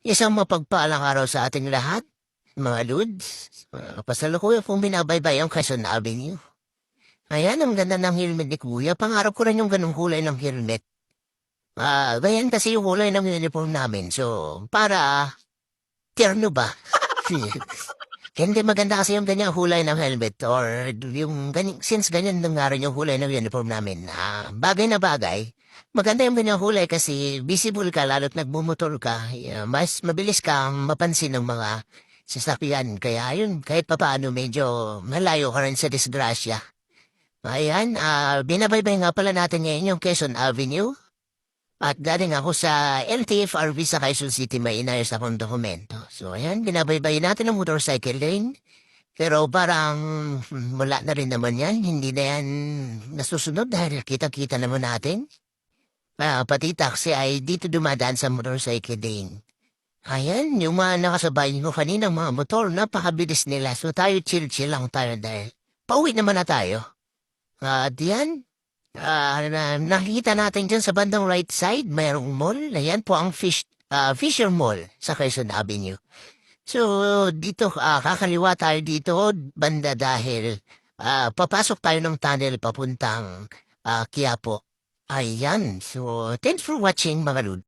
Isang mapagpalang araw sa ating lahat, mga Lods. Uh, pasalukuyan pong binabaybay ang Quezon Avenue. Ayan, ang ganda ng helmet ni Kuya. Pangarap ko rin yung ganung kulay ng helmet. Ah, ganyan kasi yung kulay ng uniform namin. So, para tierno ba? Hindi maganda kasi yung ganyang kulay ng helmet or yung ganyan, since ganyan lang nga rin yung kulay ng uniform namin. Ah, bagay na bagay. Maganda yung ganyang kulay kasi visible ka lalo't nagmumotor ka. Mas mabilis ka mapansin ng mga sasakyan. Kaya yun, kahit papaano medyo malayo ka rin sa disgrasya. Ayan, ah, binabaybay nga pala natin ngayon yung Quezon Avenue. At galing ako sa LTFRB sa Quezon City, may inayos akong dokumento. So ayan, binabaybay natin ang motorcycle lane. Pero parang hmm, wala na rin naman yan. Hindi na yan nasusunod dahil kita-kita naman natin. Ah, pati taxi ay dito dumadaan sa motorcycle lane. Ayan, yung mga nakasabay ko kanina mga motor, napakabilis nila. So tayo chill-chill lang tayo dahil pauwi naman na tayo. At yan, ah, na, nakikita natin dyan sa bandang right side, mayroong mall. Ayan po ang fish, ah, Fisher Mall sa Quezon Avenue. So, dito, ah, kakaliwa tayo dito, banda dahil ah, papasok tayo ng tunnel papuntang ah, Quiapo. Ayan. So, thanks for watching mga.